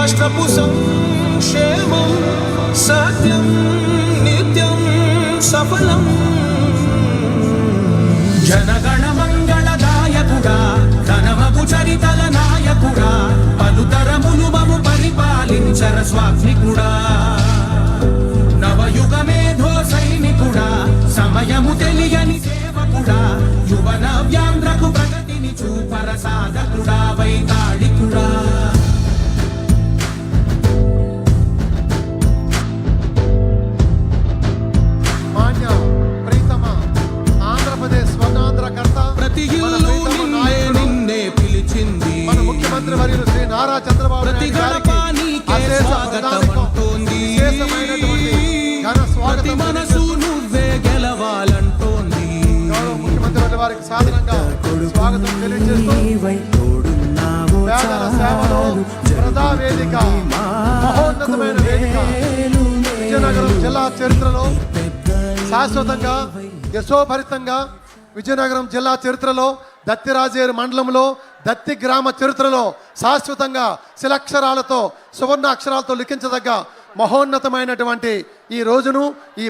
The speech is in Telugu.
రాష్ట్రపు సంక్షేమం సత్యం నిత్యం సఫలం. జనగణ మంగళదాయకుడా ధనమగు చరితల నాయకుడా పలుతరములు మము పరిపాలించర స్వాత్మికుడా నవయుగ మేధో సైనికుడా సమయము తెలియని సేవకుడా యువన వ్యాంధ్రకు ప్రగతిని చూపరసా. ఘన ప్రతి స్వాగతం మనసు నువ్వే గెలవాలంటోంది. గౌరవ ముఖ్యమంత్రి వర్యుల వారికి సాధారణంగా స్వాగతం తెలియజేస్తూ పేదల సేవలో ప్రజా వేదిక మహోన్నతమైన వేదిక. విజయనగరం జిల్లా చరిత్రలో శాశ్వతంగా యశోభరితంగా విజయనగరం జిల్లా చరిత్రలో దత్తిరాజేరు మండలంలో దత్తి గ్రామ చరిత్రలో శాశ్వతంగా శిలక్షరాలతో సువర్ణ అక్షరాలతో లిఖించదగ్గ మహోన్నతమైనటువంటి ఈ రోజును ఈ